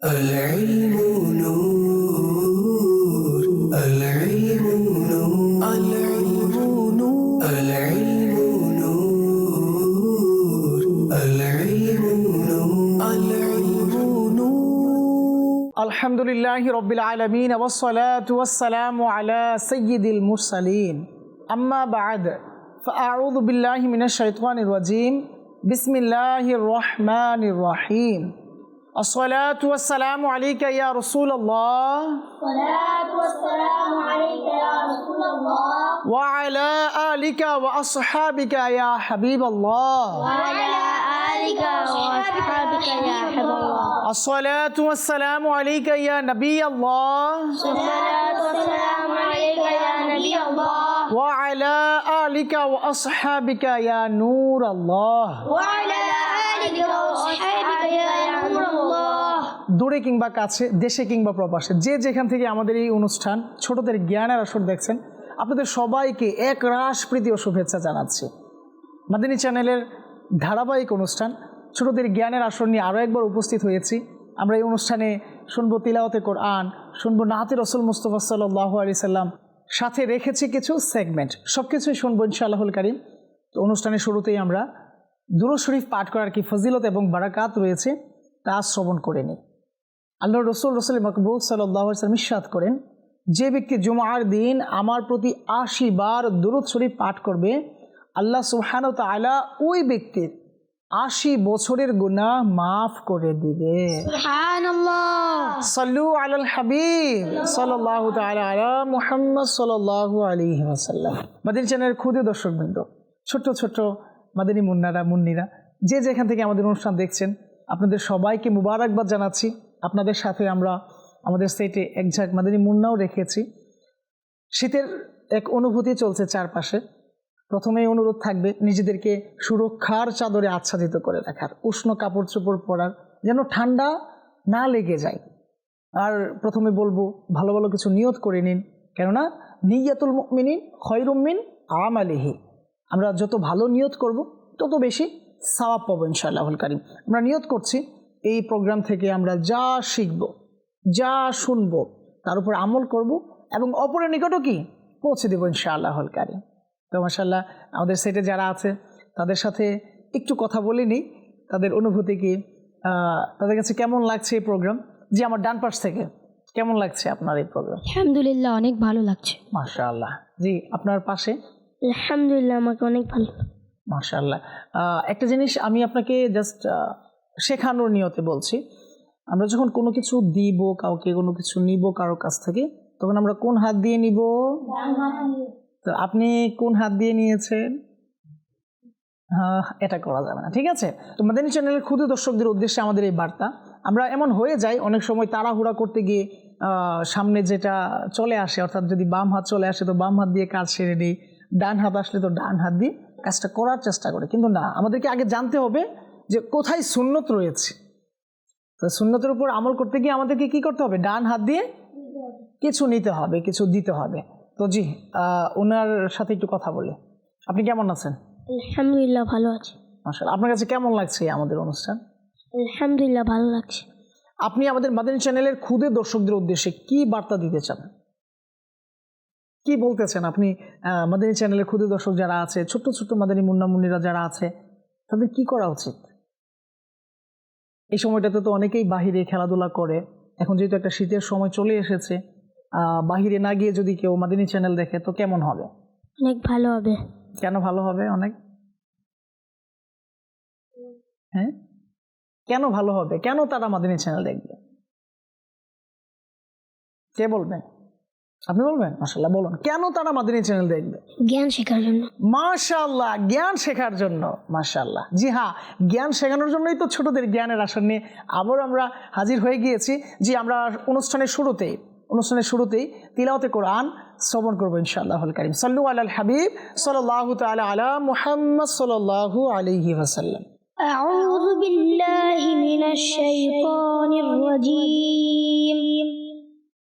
العلم نور العلم نور العلم نور. العلم نور العلم نور. العلم نور. الحمد لله رب العالمين والصلاة والسلام على سيد المرسلين أما بعد فأعوذ بالله من الشيطان الرجيم بسم الله الرحمن الرحيم الصلاة والسلام عليك يا رسول الله. الصلاة والسلام عليك يا رسول الله. وعلى آلك وأصحابك يا حبيب الله. وعلى آلك وأصحابك يا حبيب الله. الصلاة والسلام عليك يا نبي الله. الصلاة والسلام عليك يا نبي الله. وعلى آلك وأصحابك يا نور الله. وعلى آلك وأصحابك يا نور الله দূরে কিংবা কাছে, দেশে কিংবা প্রবাসে, যে যেখান থেকে আমাদের এই অনুষ্ঠান, ছোটদের জ্ঞানের আসর দেখছেন, আপনাদের সবাইকে এক রাস প্রীতি ও শুভেচ্ছা জানাচ্ছি। মাদিনী চ্যানেলের ধারাবাহিক অনুষ্ঠান, ছোটদের জ্ঞানের আসর নিয়ে আরও একবার উপস্থিত হয়েছি। আমরা এই অনুষ্ঠানে শুনব তিলাওয়াতে কোরআন, শুনব নাহাতে রসুল মুস্তফা সাল্লাহ আলি সাল্লাম, সাথে রেখেছি কিছু সেগমেন্ট। সব কিছুই শুনব ইনশাআল্লাহুল কারিম। তো অনুষ্ঠানের শুরুতেই আমরা দুরু শরীফ পাঠ করার কি ফজিলত এবং বারাকাত রয়েছে, তা শ্রবণ করে নিই। আল্লাহ রসুল রসুল মকবুল সাল্লাম ইস্বাদ করেন যে ব্যক্তি জুমার দিন আমার প্রতি আশি বার দুরুদ শরীফ পাঠ করবে আল্লাহ সুহান তালা ওই ব্যক্তির আশি বছরের গুণা মাফ করে দিবে। সাল্লু আলাল হাবিব সাল্লাহ আলা মুহাম্মদ সাল্লাহ আলী আসাল্লাম মাদিনী চ্যানেলের ক্ষুদে দর্শকবৃন্দ ছোট্ট ছোট্ট মাদিনী মুন্নারা মুন্নিরা যে যেখান থেকে আমাদের অনুষ্ঠান দেখছেন আপনাদের সবাইকে মুবারকবাদ জানাচ্ছি। আপনাদের সাথে আমরা আমাদের সেটে এক ঝাঁক মাদিনী মুন্নাও রেখেছি। শীতের এক অনুভূতি চলছে চারপাশে। প্রথমেই অনুরোধ থাকবে নিজেদেরকে সুরক্ষার চাদরে আচ্ছাদিত করে রাখার, উষ্ণ কাপড় চোপড় পরার, যেন ঠান্ডা না লেগে যায়। আর প্রথমে বলব, ভালো ভালো কিছু নিয়ত করে নিন। কেননা, নিয়াতুল মিনিন খয়রুমিন আমালিহি। আমরা যত ভালো নিয়ত করব, তত বেশি সাওয়াব পাবো ইনশাআল্লাহুল কারিম। আমরা নিয়ত করছি এই প্রোগ্রাম থেকে আমরা যা শিখব যা শুনব তার উপর আমল করব এবং অপরের নিকটও কি পৌঁছে দেবো ইনশাআল্লাহুল কারিম। তো মাসাল্লাহ আমাদের সেটে যারা আছে তাদের সাথে একটু কথা বলে নিই। তাদের অনুভূতি কি? তাদের কাছে কেমন লাগছে এই প্রোগ্রাম জি আমার ডান পাশ থেকে। কেমন লাগছে আপনার এই প্রোগ্রাম আলহামদুলিল্লাহ অনেক ভালো লাগছে। মাশাআল্লাহ। জি আপনার পাশে? আলহামদুলিল্লাহ আমাকে অনেক ভালো মাশাআল্লাহ। একটা জিনিস আমি আপনাকে জাস্ট শেখানোর নিয়তে বলছি আমরা যখন কোনো কিছু দিব কাউকে কোনো কিছু নিব কারও কাছ থেকে তখন আমরা কোন হাত দিয়ে নিব? তো আপনি কোন হাত দিয়ে নিয়েছেন? এটা করা যাবে না ঠিক আছে? তো মাদানী চ্যানেলের ক্ষুদ্র দর্শকদের উদ্দেশ্যে আমাদের এই বার্তা আমরা এমন হয়ে যাই অনেক সময় তাড়াহুড়া করতে গিয়ে আহ, সামনে যেটা চলে আসে অর্থাৎ যদি বাম হাত চলে আসে তো বাম হাত দিয়ে কাজ সেরে নিই ডান হাত আসলে তো ডান হাত দিয়ে কাজটা করার চেষ্টা করে কিন্তু না আমাদেরকে আগে জানতে হবে যে কোথায় সুন্নত রয়েছে? তো সুন্নতের উপর আমল করতে গিয়ে আমাদেরকে কি করতে হবে? ডান হাত দিয়ে কিছু নিতে হবে কিছু দিতে হবে। তো জি ওনার সাথে একটু কথা বলে। আপনি কেমন আছেন? আলহামদুলিল্লাহ ভালো আছে। মাসাল আপনার কাছে কেমন লাগছে আমাদের অনুষ্ঠান? আলহামদুলিল্লাহ ভালো লাগছে। আপনি আমাদের মাদানী চ্যানেলের খুদে দর্শকদের উদ্দেশ্যে কি বার্তা দিতে চান? কি বলতেছেন আপনি? মাদানী চ্যানেলের খুদে দর্শক যারা আছে ছোট্ট ছোট্ট মাদানী মুন্না মুন্নিরা যারা আছে তাদের কি করা উচিত? এই সময়টাতে তো অনেকেই বাহিরে খেলাধুলা করে। এখন যেহেতু একটা শীতের সময় চলে এসেছে বাহিরে না গিয়ে যদি কেউ মাদিনী চ্যানেল দেখে তো কেমন হবে? অনেক ভালো হবে। কেন ভালো হবে অনেক? হ্যাঁ? কেন ভালো হবে? কেন তারা মাদিনী চ্যানেল দেখবে? কে বলবেন আপনি বলবেন মাসাল্লাহ বলুন কেন তারা মাদিনী চ্যানেল দেখবে জ্ঞান শেখার জন্য মাশাল্লাহ জ্ঞান শেখার জন্য মাশাল্লাহ জি হ্যাঁ জ্ঞান শেখানোর জন্যই তো ছোটদের জ্ঞানের আসন নিয়ে আবার আমরা হাজির হয়ে গিয়েছি জি আমরা অনুষ্ঠানের শুরুতেই অনুষ্ঠানের শুরুতেই তিলাওতে কোরআন শ্রবণ করবো ইনশাআল্লাহ করিম সাল্লু আল হাবিব সাল্লাহ তালা আলা মুহাম্মদ সাল্লাল্লাহু আলাইহি ওয়াসাল্লাম أعوذ بالله من الشيطان الرجيم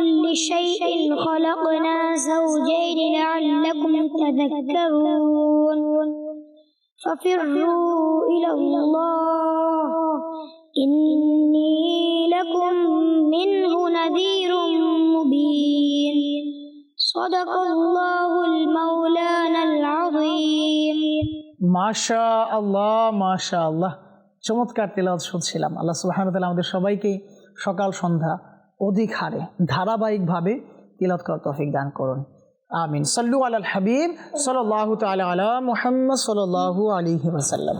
كل شيء خلقنا زوجين لعلكم تذكرون ففروا إلى الله إني لكم منه نذير مبين صدق الله المولانا العظيم মাশা আল্লাহ মাশা আল্লাহ চমৎকার তেলাওয়াত শুনছিলাম আল্লাহ সুবাহান তালা আমাদের সবাইকে সকাল সন্ধ্যা অধিক হারে, ধারাবাহিকভাবে তিলত করার তৌফিক দান করুন। আমিন। সাল্লু আলাল হাবিব সাল্লাহ তালা আলা মুহাম্মদ সাল্লাহু আলিহি ওয়াসাল্লাম।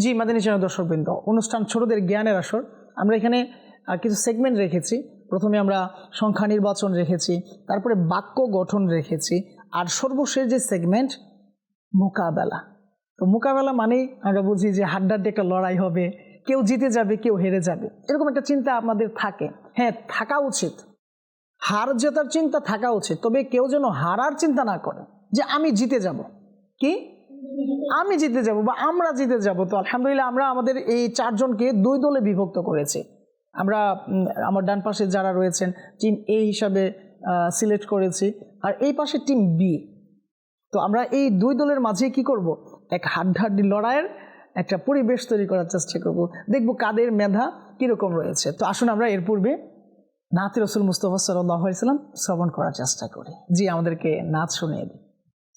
জি, মাদিনী চ্যানেল দর্শকবৃন্দ, অনুষ্ঠান ছোটদের জ্ঞানের আসর। আমরা এখানে কিছু সেগমেন্ট রেখেছি। প্রথমে আমরা সংখ্যা নির্বাচন রেখেছি, তারপরে বাক্য গঠন রেখেছি, আর সর্বশেষ যে সেগমেন্ট, মোকাবেলা। তো মোকাবেলা মানেই আমরা বুঝি যে হাড্ডাড্ডি একটা লড়াই হবে কেউ জিতে যাবে, কেউ হেরে যাবে। এরকম একটা চিন্তা আমাদের থাকে। হ্যাঁ থাকা উচিত। হার জেতার চিন্তা থাকা উচিত। তবে কেউ যেন হারার চিন্তা না করে যে আমি জিতে যাব। কি? আমি জিতে যাব বা আমরা জিতে যাব। তো আলহামদুলিল্লাহ আমরা আমাদের এই চারজনকে দুই দলে বিভক্ত করেছি। আমরা আমার ডান পাশে যারা রয়েছেন টিম এ হিসাবে সিলেক্ট করেছি। আর এই পাশে টিম বি তো আমরা এই দুই দলের মাঝে কি করব? এক হাড্ডাহাড্ডি লড়াইয়ের একটা পরিবেশ তৈরি করার চেষ্টা করব দেখব কাদের মেধা কীরকম রয়েছে তো আসুন আমরা এর পূর্বে নাত রসুল মুস্তফা সাল্লাহ ইসলাম শ্রবণ করার চেষ্টা করি জি আমাদেরকে নাচ শুনিয়ে দিই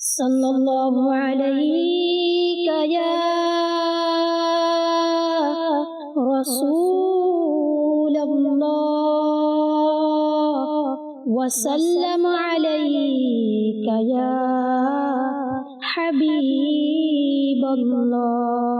صلى الله عليك يا رسول الله وسلم عليك يا حبيب الله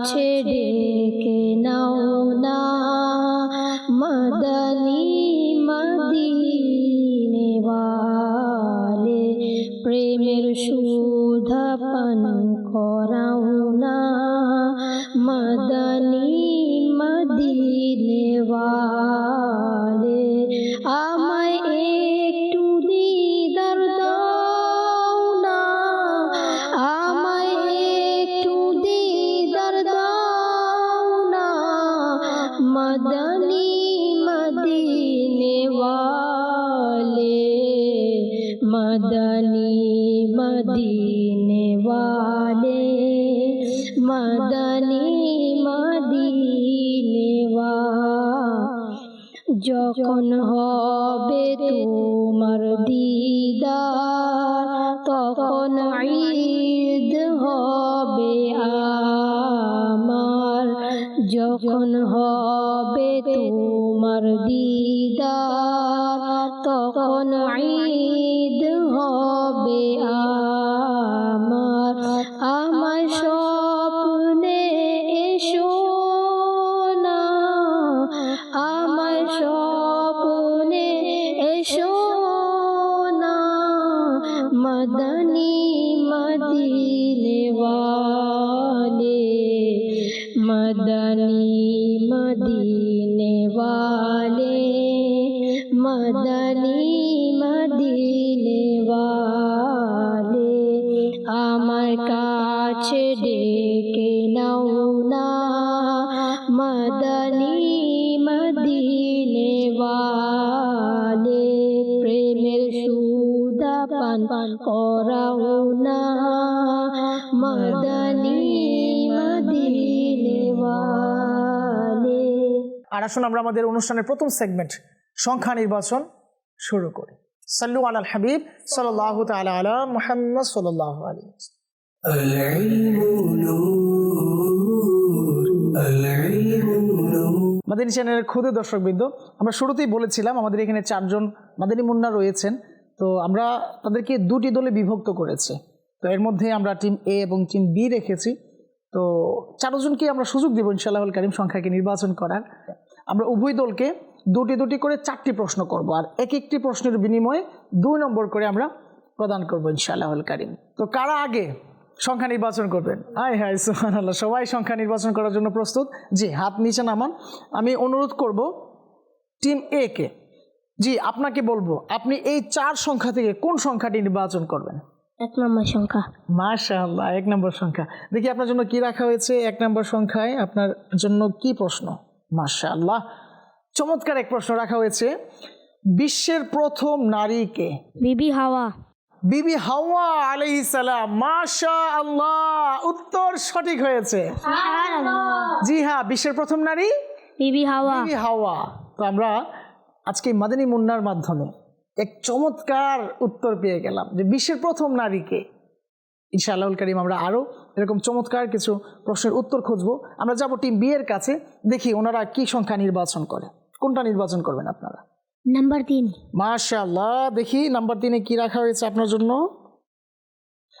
কাছে আর আসুন আমরা আমাদের অনুষ্ঠানের প্রথম সেগমেন্ট সংখ্যা নির্বাচন শুরু করি। সাল্লু আল হাবিব সাল্লাহ তালা মোহাম্মদ সাল্লাহ আলী চ্যানেলের ক্ষুদে দর্শকবৃন্দ, আমরা শুরুতেই বলেছিলাম আমাদের এখানে চারজন মাদিনী মুন্না রয়েছেন, তো আমরা তাদেরকে দুটি দলে বিভক্ত করেছি। তো এর মধ্যে আমরা টিম এ এবং টিম বি রেখেছি, তো চারজনকে আমরা সুযোগ দেবো ইনশাল্লাহ করিম সংখ্যাকে নির্বাচন করার। আমরা উভয় দলকে দুটি দুটি করে চারটি প্রশ্ন করব আর এক একটি প্রশ্নের বিনিময়ে দুই নম্বর করে আমরা প্রদান করব ইনশাআল্লাহুল কারিম। তো কারা আগে সংখ্যা নির্বাচন করবেন? হাই হাই সুহান আল্লাহ সবাই সংখ্যা নির্বাচন করার জন্য প্রস্তুত? জি হাত নিচে নামান। আমি অনুরোধ করব টিম এ কে। জি আপনাকে বলব আপনি এই চার সংখ্যা থেকে কোন সংখ্যাটি নির্বাচন করবেন? এক নম্বর সংখ্যা। মাশাআল্লাহ এক নম্বর সংখ্যা। দেখি আপনার জন্য কি রাখা হয়েছে? এক নম্বর সংখ্যায় আপনার জন্য কি প্রশ্ন? মাশাআল্লাহ। চমৎকার এক প্রশ্ন রাখা হয়েছে বিশ্বের প্রথম নারীকে? বিবি হাওয়া। বিবি হাওয়া আলাইহিস সালাম মাশা আল্লাহ উত্তর সঠিক হয়েছে। জি হ্যাঁ বিশ্বের প্রথম নারী? বিবি হাওয়া। বিবি হাওয়া। তো আমরা আজকে মাদানী মুন্নার মাধ্যমে এক চমৎকার উত্তর পেয়ে গেলাম যে বিশ্বের প্রথম নারীকে। ইনশাআল্লাহুল করিম আমরা আরও এরকম চমৎকার কিছু প্রশ্নের উত্তর খুঁজবো। আমরা যাব টিম বি এর কাছে দেখি ওনারা কি সংখ্যা নির্বাচন করে। কোনটা নির্বাচন করবেন আপনারা? নাম্বার তিন। মাশাআল্লাহ দেখি নাম্বার তিনে কি রাখা হয়েছে আপনার জন্য?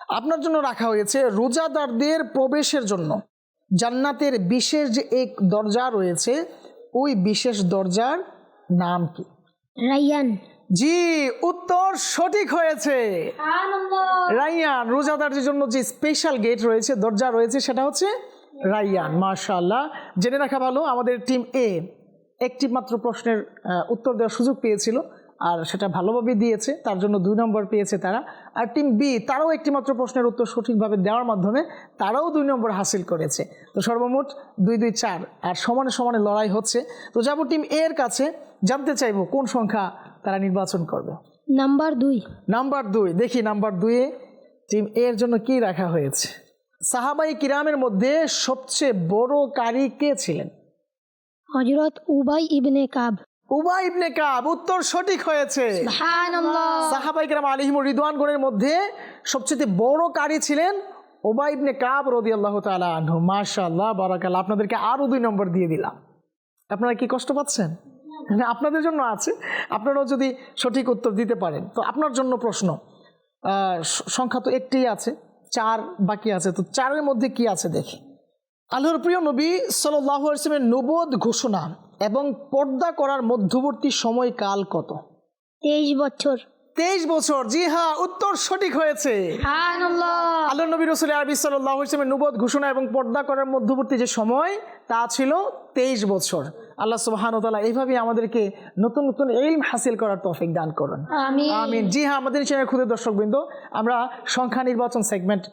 আপনার জন্য রাখা হয়েছে রোজাদারদের প্রবেশের জন্য। জান্নাতের বিশেষ যে এক দরজা রয়েছে ওই বিশেষ দরজার নাম কি? রাইয়ান। জি উত্তর সঠিক হয়েছে। রাইয়ান রোজাদারদের জন্য যে স্পেশাল গেট রয়েছে দরজা রয়েছে সেটা হচ্ছে রাইয়ান মাশাআল্লাহ। জেনে রাখা ভালো আমাদের টিম এ একটি মাত্র প্রশ্নের উত্তর দেওয়ার সুযোগ পেয়েছিল আর সেটা ভালোভাবে দিয়েছে তার জন্য দুই নম্বর পেয়েছে তারা। আর টিম বি তারাও একটি মাত্র প্রশ্নের উত্তর সঠিকভাবে দেওয়ার মাধ্যমে তারাও দুই নম্বর হাসিল করেছে। তো সর্বমোট দুই দুই চার আর সমানে সমানে লড়াই হচ্ছে। তো যাব টিম এ এর কাছে জানতে চাইব কোন সংখ্যা তারা নির্বাচন করবে। নাম্বার দুই। নাম্বার দুই দেখি নাম্বার দুইয়ে টিম এ এর জন্য কি রাখা হয়েছে? সাহাবাই কিরামের মধ্যে সবচেয়ে বড় কারি কে ছিলেন? হজরত উবাই ইবনে কাব। উবাই ইবনে কাব উত্তর সঠিক হয়েছে। সাহাবাই কিরাম আলিহিমুর রিদওয়ানগণের মধ্যে সবচেয়ে বড় কারি ছিলেন ওবাই ইবনে কাব রদি আল্লাহ তালা আনহু। মাশাল্লাহ বারাকাল আপনাদেরকে আরও দুই নম্বর দিয়ে দিলাম। আপনারা কি কষ্ট পাচ্ছেন? আপনাদের জন্য আছে। আপনারাও যদি সঠিক উত্তর দিতে পারেন। তো আপনার জন্য প্রশ্ন সংখ্যা তো একটিই আছে চার বাকি আছে তো চারের মধ্যে কি আছে দেখি। আল্লাহর প্রিয় নবী সাল্লাহ ইসলামের নবোধ ঘোষণা এবং পর্দা করার মধ্যবর্তী সময়কাল কত? তেইশ বছর। তেইশ বছর জি হ্যাঁ উত্তর সঠিক হয়েছে। আল্লাহ নবী রসুল আরবি সাল্লাহ ইসলামের নুবদ ঘোষণা এবং পর্দা করার মধ্যবর্তী যে সময় তা ছিল তেইশ বছর। আল্লাহ সুবাহান তালা এইভাবে আমাদেরকে নতুন নতুন এলম হাসিল করার তৌফিক দান করুন। আমি আমিন। জি হ্যাঁ আমাদের চ্যানেল ক্ষুদে দর্শকবৃন্দ আমরা সংখ্যা নির্বাচন সেগমেন্ট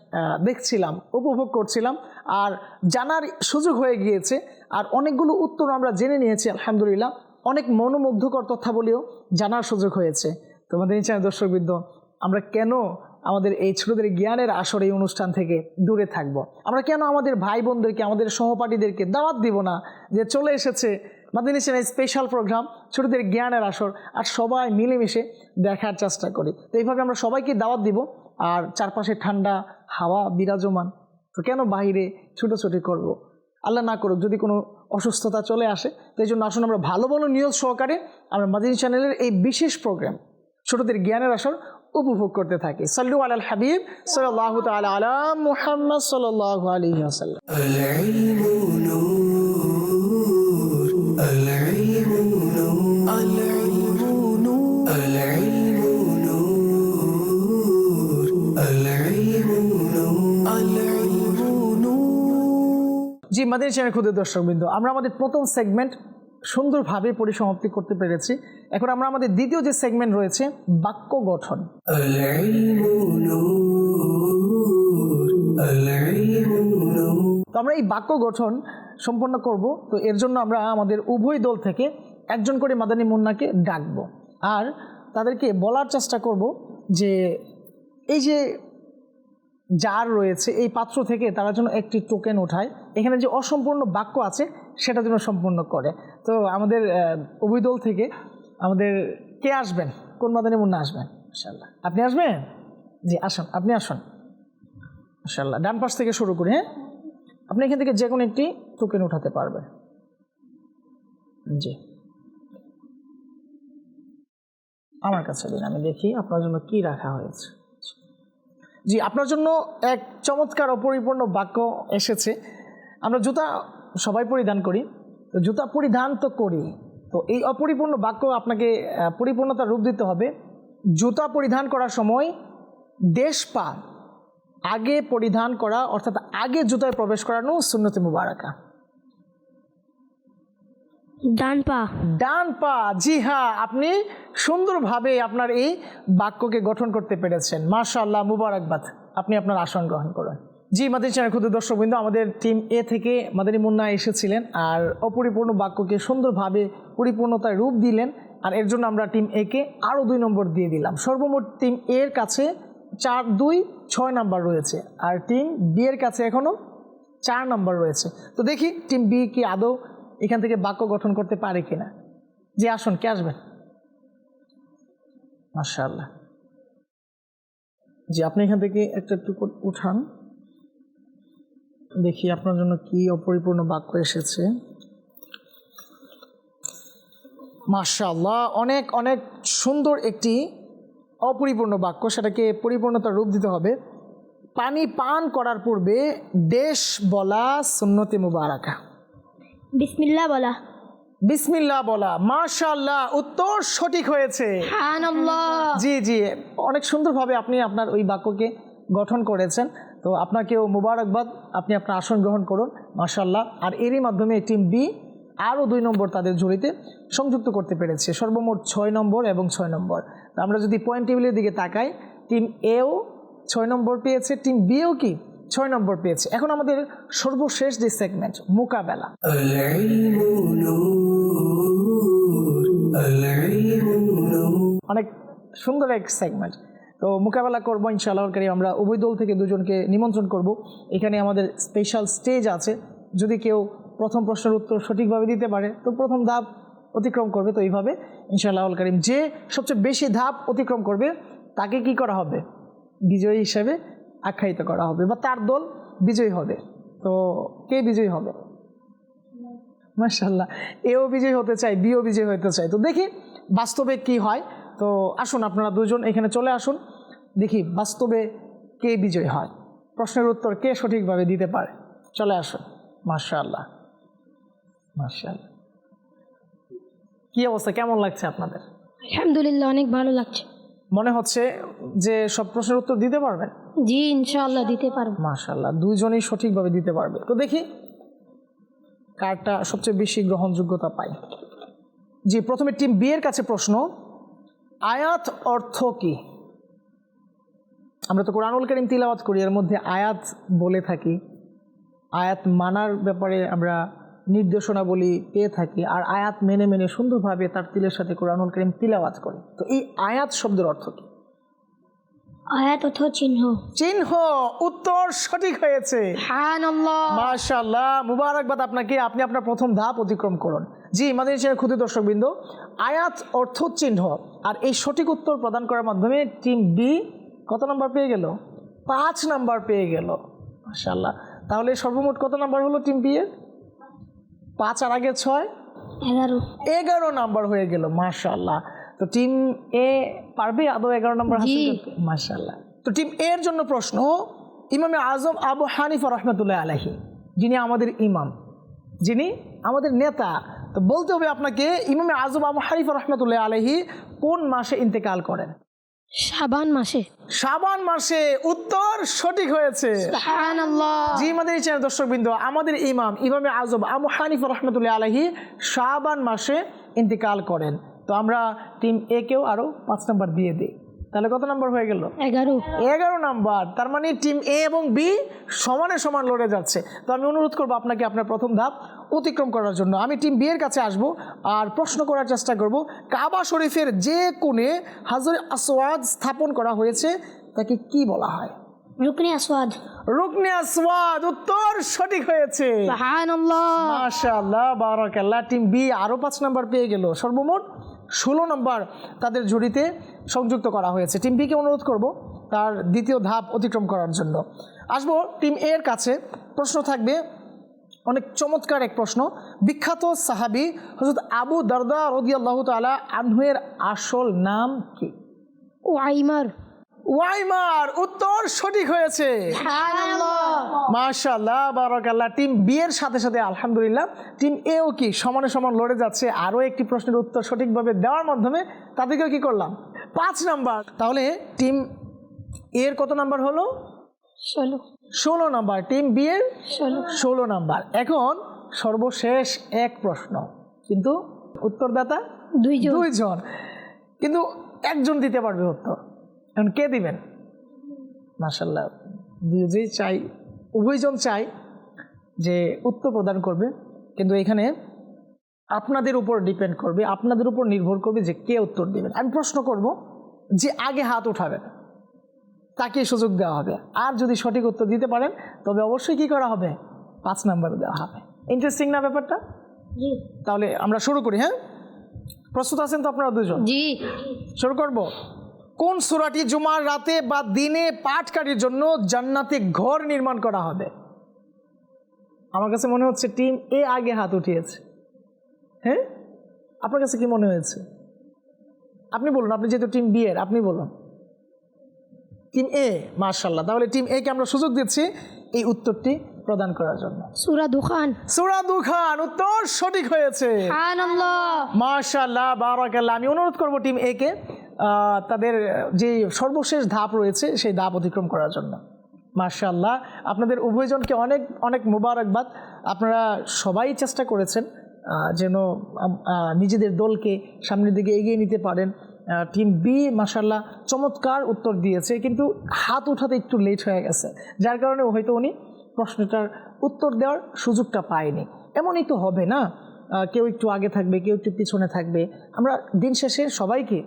দেখছিলাম উপভোগ করছিলাম আর জানার সুযোগ হয়ে গিয়েছে আর অনেকগুলো উত্তর আমরা জেনে নিয়েছি আলহামদুলিল্লাহ। অনেক মনোমুগ্ধকর তথ্যাবলীও জানার সুযোগ হয়েছে। তোমাদের চ্যানেল দর্শকবৃন্দ আমরা কেন আমাদের এই ছোটদের জ্ঞানের আসর এই অনুষ্ঠান থেকে দূরে থাকব। আমরা কেন আমাদের ভাই বোনদেরকে আমাদের সহপাঠীদেরকে দাওয়াত দিব না যে চলে এসেছে মাদিনী চ্যানেল স্পেশাল প্রোগ্রাম ছোটদের জ্ঞানের আসর, আর সবাই মিলেমিশে দেখার চেষ্টা করি। তো এইভাবে আমরা সবাইকে দাওয়াত দিব, আর চারপাশে ঠান্ডা হাওয়া বিরাজমান। তো কেন বাইরে ছুটোছুটি করব। আল্লাহ না করুক, যদি কোনো অসুস্থতা চলে আসে, তো এই জন্য আসুন আমরা ভালো ভালো নিউজ সহকারে আমরা মাদিনী চ্যানেলের এই বিশেষ প্রোগ্রাম ছোটদের জ্ঞানের আসর উপভোগ করতে থাকি। সাল্লু আল হাবিব সাল্লাহ তালা আলা মুহাম্মদ সাল্লাহ আলী জি, মাদিনী চ্যানেল ক্ষুদ্র দর্শকবৃন্দ, আমরা আমাদের প্রথম সেগমেন্ট সুন্দরভাবে পরিসমাপ্তি করতে পেরেছি। এখন আমরা আমাদের দ্বিতীয় যে সেগমেন্ট রয়েছে, বাক্য গঠন। তো আমরা এই বাক্য গঠন সম্পন্ন করব। তো এর জন্য আমরা আমাদের উভয় দল থেকে একজন করে মাদানী মুন্নাকে ডাকবো। আর তাদেরকে বলার চেষ্টা করব যে, এই যে জার রয়েছে এই পাত্র থেকে তারা যেন একটি টোকেন ওঠায়। এখানে যে অসম্পূর্ণ বাক্য আছে সেটা যেন সম্পূর্ণ করে। তো আমাদের আহ, উভয় দল থেকে আমাদের কে আসবেন? কোন মাদানী মুন্না আসবেন? ইনশাল্লাহ আপনি আসবেন? জি আসুন। আপনি আসুন। ইনশাল্লাহ ডান পাশ থেকে শুরু করি হ্যাঁ? আপনি এখান থেকে যে কোনো একটি টোকেন উঠাতে পারবেন। জি। আমার কাছে দিন আমি দেখি আপনার জন্য কি রাখা হয়েছে। জি, আপনার জন্য এক চমৎকার অপরিপূর্ণ বাক্য এসেছে। আমরা জুতা সবাই পরিধান করি। তো জুতা পরিধান তো করি। তো এই অপরিপূর্ণ বাক্য আপনাকে পরিপূর্ণতা রূপ দিতে হবে। জুতা পরিধান করার সময় দেশ পা আগে পরিধান করা, অর্থাৎ আগে জুতায় প্রবেশ করানো সুন্নতি মুবারাকা। ডান পা। ডান পা, জি হ্যাঁ আপনি সুন্দরভাবে আপনার এই বাক্যকে গঠন করতে পেরেছেন। মাশাআল্লাহ, মুবারকবাদ। আপনি আপনার আসন গ্রহণ করুন। জি, মাদিনী চ্যানেল ক্ষুদ্র দর্শকবৃন্দ, আমাদের টিম এ থেকে মাদানী মুন্না এসেছিলেন আর অপরিপূর্ণ বাক্যকে সুন্দরভাবে পরিপূর্ণতায় রূপ দিলেন আর এর জন্য আমরা টিম এ কে আরও দুই নম্বর দিয়ে দিলাম। সর্বমোট টিম এর কাছে চার, দুই, ছয় নাম্বার রয়েছে আর টিম বি এর কাছে এখনও চার নাম্বার রয়েছে। তো দেখি টিম বি কি আদৌ এখান থেকে বাক্য গঠন করতে পারে কিনা? জি, আসুন, কে আসবেন মাশাআল্লাহ। জি, আপনি এখান থেকে একটা টুকু উঠান। দেখি আপনার জন্য কি অপরিপূর্ণ বাক্য এসেছে। মাশাআল্লাহ, অনেক অনেক সুন্দর একটি অপরিপূর্ণ বাক্য, সেটাকে পরিপূর্ণতার রূপ দিতে হবে। পানি পান করার পূর্বে দেশ বলা সুন্নতি মুবারাকা। বিসমিল্লাহ বলা। বিসমিল্লাহ বলা। মাশাআল্লাহ উত্তর সঠিক হয়েছে। জি জি অনেক সুন্দরভাবে আপনি আপনার ওই বাক্যকে গঠন করেছেন। তো আপনাকেও মুবারকবাদ আপনি আপনার আসন গ্রহণ করুন মাশাল্লাহ আর এরই মাধ্যমে টিম বি আরও দুই নম্বর তাদের ঝুড়িতে সংযুক্ত করতে পেরেছে। সর্বমোট ছয় নম্বর এবং ছয় নম্বর। তো আমরা যদি পয়েন্ট টেবিলের দিকে তাকাই টিম এও ছয় নম্বর পেয়েছে টিম বিও কি? ছয় নম্বর পেয়েছে। এখন আমাদের সর্বশেষ যে সেগমেন্ট মোকাবেলা। অনেক সুন্দর এক সেগমেন্ট তো মোকাবেলা করব ইনশাআল্লাহকারী আমরা উভয় দল থেকে দুজনকে নিমন্ত্রণ করব। এখানে আমাদের স্পেশাল স্টেজ আছে। যদি কেউ প্রথম প্রশ্নের উত্তর সঠিকভাবে দিতে পারে, তো প্রথম ধাপ অতিক্রম করবে। তো এইভাবে ইনশাআল্লাহ করিম যে সবচেয়ে বেশি ধাপ অতিক্রম করবে, তাকে কি করা হবে? বিজয়ী হিসাবে আখ্যায়িত করা হবে বা তার দল বিজয়ী হবে। তো কে বিজয়ী হবে? মার্শাল্লাহ এও বিজয়ী হতে চাই বিও বিজয়ী হতে চাই তো দেখি বাস্তবে কি হয়। তো আসুন আপনারা দুজন এখানে চলে আসুন। দেখি বাস্তবে কে বিজয়ী হয়। প্রশ্নের উত্তর কে সঠিকভাবে দিতে পারে? চলে আসুন। মার্শাল্লাহ মার্শাল্লাহ কি অবস্থা? কেমন লাগছে আপনাদের? আলহামদুলিল্লাহ, অনেক ভালো লাগছে। মনে হচ্ছে যে সব প্রশ্নের উত্তর দিতে পারবেন? জি ইনশাআল্লাহ দিতে পারব। মাশাল্লাহ দুইজনেই সঠিকভাবে দিতে পারবে। তো দেখি কারটা সবচেয়ে বেশি গ্রহণযোগ্যতা পায়। জি প্রথমে টিম বি এর কাছে প্রশ্ন আয়াত অর্থ কি? আমরা তো কোরআনুল করিম তিলাওয়াত করি এর মধ্যে আয়াত বলে থাকি। আয়াত মানার ব্যাপারে আমরা নির্দেশনা বলি পেয়ে থাকি আর আয়াত মেনে মেনে সুন্দরভাবে তার তিলের সাথে কোরআনুল করিম তিলাওয়াত করে। তো এই আয়াত শব্দের অর্থ কি? আয়াত অথবা চিহ্ন। চিহ্ন উত্তর সঠিক হয়েছে। মাশাল্লাহ মুবারকবাদ আপনাকে আপনি আপনার প্রথম ধাপ অতিক্রম করুন। জি আমাদের চ্যানেল ক্ষুদ্র দর্শকবৃন্দ আয়াত অর্থ চিহ্ন। আর এই সঠিক উত্তর প্রদান করার মাধ্যমে টিম বি কত নাম্বার পেয়ে গেল? পাঁচ নাম্বার পেয়ে গেল। মাশাল্লাহ তাহলে সর্বমোট কত নাম্বার হলো টিম বি এর? পাঁচ আর আগে ছয়? এগারো। এগারো নাম্বার হয়ে গেল মাশাল্লাহ তো টিম এ পারবে? আদৌ এগারো নাম্বার হাসিল করতে? মাশাল্লাহ তো টিম এর জন্য প্রশ্ন ইমামে আজম আবু হানিফা রহমতুল্লাহ আলাহি যিনি আমাদের ইমাম যিনি আমাদের নেতা তো বলতে হবে আপনাকে ইমামে আজম আবু হানিফা রহমতুল্লাহ আলাহি কোন মাসে ইন্তেকাল করেন? শাবান মাসে। শাবান মাসে উত্তর সঠিক হয়েছে। দর্শক জি আমাদের চ্যানেল দর্শকবৃন্দ আমাদের ইমাম ইমামে আজম আবু হানিফ রহমতুল্লাহ আলহি শাবান মাসে ইন্তিকাল করেন। তো আমরা টিম এ কেও আরও পাঁচ নম্বর দিয়ে দিই। তাহলে কত নাম্বার হয়ে গেল? এগারো। এগারো নাম্বার। তার মানে টিম এ এবং বি সমানে সমান লড়ে যাচ্ছে। তো আমি অনুরোধ করব আপনাকে আপনার প্রথম ধাপ অতিক্রম করার জন্য। আমি টিম বি এর কাছে আসব আর প্রশ্ন করার চেষ্টা করব কাবা শরীফের যে কোণে হাজর আসওয়াদ স্থাপন করা হয়েছে তাকে কি বলা হয়? রুকনি আসওয়াদ। রুকনে আসওয়াদ উত্তর সঠিক হয়েছে। সুবহানাল্লাহ। মাশাআল্লাহ বারাকাল্লাহ। টিম বি আরও পাঁচ নাম্বার পেয়ে গেল। সর্বমোট ষোলো নম্বর তাদের জুড়িতে সংযুক্ত করা হয়েছে। টিম বিকে অনুরোধ করব তার দ্বিতীয় ধাপ অতিক্রম করার জন্য। আসব টিম এ এর কাছে। প্রশ্ন থাকবে, অনেক চমৎকার এক প্রশ্ন। বিখ্যাত সাহাবি হজরত আবু দর্দা রদিয়াল্লাহ তালা আনহুয়ের আসল নাম কি? ওয়াইমার ওয়াইমার উত্তর সঠিক হয়েছে। মাশাল্লাহ বারাকাল্লাহ। টিম বি এর সাথে সাথে আলহামদুলিল্লাহ টিম এও কি সমানে সমান লড়ে যাচ্ছে আরও একটি প্রশ্নের উত্তর সঠিকভাবে দেওয়ার মাধ্যমে তাদেরকেও কি করলাম? পাঁচ নাম্বার। তাহলে টিম এর কত নাম্বার হলো? ষোলো। ষোলো নাম্বার। টিম বি এর? ষোলো নাম্বার। এখন সর্বশেষ এক প্রশ্ন। কিন্তু উত্তরদাতা দুইজন। দুইজন। কিন্তু একজন দিতে পারবে উত্তর। এখন কে দিবেন? মাসাল্লাহ দুজেই চাই উভয়জন চাই যে উত্তর প্রদান করবে কিন্তু এখানে আপনাদের উপর ডিপেন্ড করবে আপনাদের উপর নির্ভর করবে যে কে উত্তর দেবেন। আমি প্রশ্ন করব যে আগে হাত উঠাবেন তাকে সুযোগ দেওয়া হবে। আর যদি সঠিক উত্তর দিতে পারেন তবে অবশ্যই কি করা হবে? পাঁচ নাম্বার দেওয়া হবে। ইন্টারেস্টিং না ব্যাপারটা? তাহলে আমরা শুরু করি হ্যাঁ? প্রস্তুত আছেন তো আপনারা দুজন? জি। শুরু করব? কোন সুরাটি জুমার রাতে বা দিনে পাঠকারীর জন্য জান্নাতে ঘর নির্মাণ করা হবে? আমার কাছে মনে হচ্ছে টিম এ আগে হাত উঠিয়েছে। হ্যাঁ? আপনার কাছে কি মনে হয়েছে? আপনি বলুন আপনি যেহেতু টিম বি এর আপনি বলুন। টিম এ মার্শাল্লাহ তাহলে টিম এ কে আমরা সুযোগ দিচ্ছি এই উত্তরটি প্রদান করার জন্য। সুরা দুখান। সুরা দুখান উত্তর সঠিক হয়েছে। মার্শাল্লাহ বারাকাল্লাহ। আমি অনুরোধ করব টিম এ কে তাদের যে সর্বশেষ ধাপ রয়েছে, সেই ধাপ অতিক্রম করার জন্য। মাশাল্লাহ আপনাদের উভয়জনকে অনেক অনেক মোবারকবাদ। আপনারা সবাই চেষ্টা করেছেন যেন নিজেদের দলকে সামনের দিকে এগিয়ে নিতে পারেন। টিম বি মাশাল্লাহ চমৎকার উত্তর দিয়েছে, কিন্তু হাত উঠাতে একটু লেট হয়ে গেছে। যার কারণে হয়তো উনি প্রশ্নটার উত্তর দেওয়ার সুযোগটা পায়নি। এমনই তো হবে না? কেউ একটু আগে থাকবে, কেউ একটু পিছনে থাকবে। আমরা দিন শেষে সবাইকে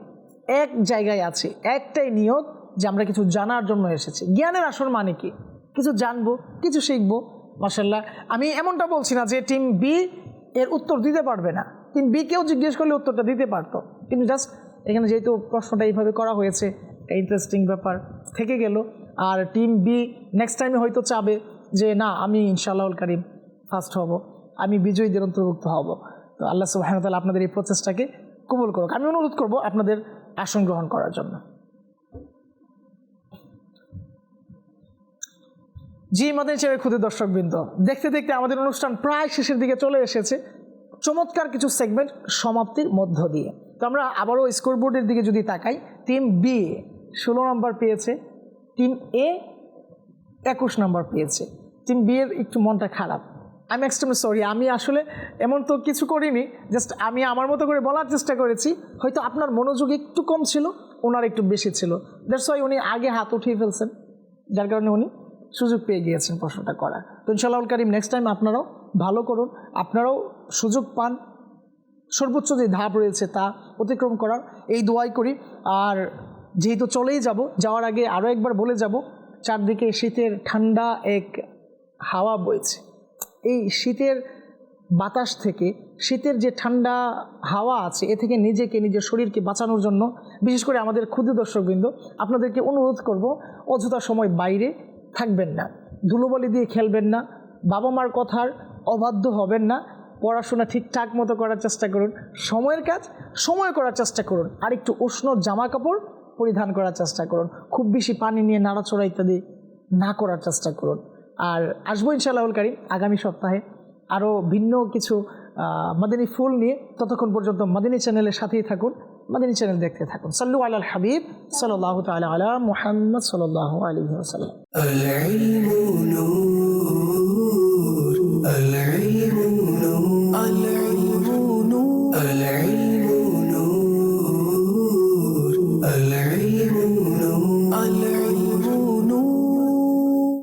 এক জায়গায় আছি, একটাই নিয়ত যে আমরা কিছু জানার জন্য এসেছি। জ্ঞানের আসল মানে কি? কিছু জানব, কিছু শিখব মাসাল্লাহ আমি এমনটা বলছি না যে টিম বি এর উত্তর দিতে পারবে না। টিম বি কেও জিজ্ঞেস করলে উত্তরটা দিতে পারতো। কিন্তু জাস্ট এখানে যেহেতু প্রশ্নটা এইভাবে করা হয়েছে ইন্টারেস্টিং ব্যাপার থেকে গেল। আর টিম বি নেক্সট টাইমে হয়তো চাবে যে, না, আমি ইনশাআল্লাহুল করিম ফার্স্ট হব। আমি বিজয়ীদের অন্তর্ভুক্ত হব। তো আল্লাহ সুবাহতাল আপনাদের এই প্রচেষ্টাকে কবুল করুক। আমি অনুরোধ করব আপনাদের আসন গ্রহণ করার জন্য। জি মাদের ছেড়ে ক্ষুদে দর্শকবৃন্দ, দেখতে দেখতে আমাদের অনুষ্ঠান প্রায় শেষের দিকে চলে এসেছে। চমৎকার কিছু সেগমেন্ট সমাপ্তির মধ্য দিয়ে। তো আমরা আবারও স্কোরবোর্ডের দিকে যদি তাকাই টিম বি ষোলো নম্বর পেয়েছে টিম এ একুশ নম্বর পেয়েছে। টিম বি এর একটু মনটা খারাপ। আমি এক্সট্রিমলি সরি আমি আসলে এমন তো কিছু করিনি জাস্ট আমি আমার মতো করে বলার চেষ্টা করেছি, হয়তো আপনার মনোযোগ একটু কম ছিল, ওনার একটু বেশি ছিল। দ্যাটস ওয়াই উনি আগে হাত উঠিয়ে ফেলছেন, যার কারণে উনি সুযোগ পেয়ে গিয়েছেন প্রশ্নটা করার। তো ইনশাল্লাহ কারিম নেক্সট টাইম আপনারাও ভালো করুন, আপনারাও সুযোগ পান, সর্বোচ্চ যে ধাপ রয়েছে তা অতিক্রম করার, এই দোয়াই করি। আর যেহেতু চলেই যাব, যাওয়ার আগে আরও একবার বলে যাব, চারদিকে শীতের ঠান্ডা এক হাওয়া বইছে। এই শীতের বাতাস থেকে, শীতের যে ঠান্ডা হাওয়া আছে, এ থেকে নিজেকে, নিজের শরীরকে বাঁচানোর জন্য, বিশেষ করে আমাদের ক্ষুদ্র দর্শকবৃন্দ, আপনাদেরকে অনুরোধ করব, অযথা সময় বাইরে থাকবেন না, ধুলোবালি দিয়ে খেলবেন না বাবা মার কথার অবাধ্য হবেন না, পড়াশোনা ঠিকঠাক মতো করার চেষ্টা করুন, সময়ের কাজ, সময় করার চেষ্টা করুন আর একটু উষ্ণ জামা কাপড় পরিধান করার চেষ্টা করুন, খুব বেশি পানি নিয়ে নাড়াচড়া ইত্যাদি না করার চেষ্টা করুন। আর আসব ইনশাল্লাহুল কারিম আগামী সপ্তাহে আরও ভিন্ন কিছু মাদিনী ফুল নিয়ে ততক্ষণ পর্যন্ত মাদিনী চ্যানেলের সাথেই থাকুন, মাদিনী চ্যানেল দেখতে থাকুন। সাল্লু আলাল হাবিব সাল্লাহ তালা আলা মোহাম্মদ সাল্লাহ আলী আসসালাম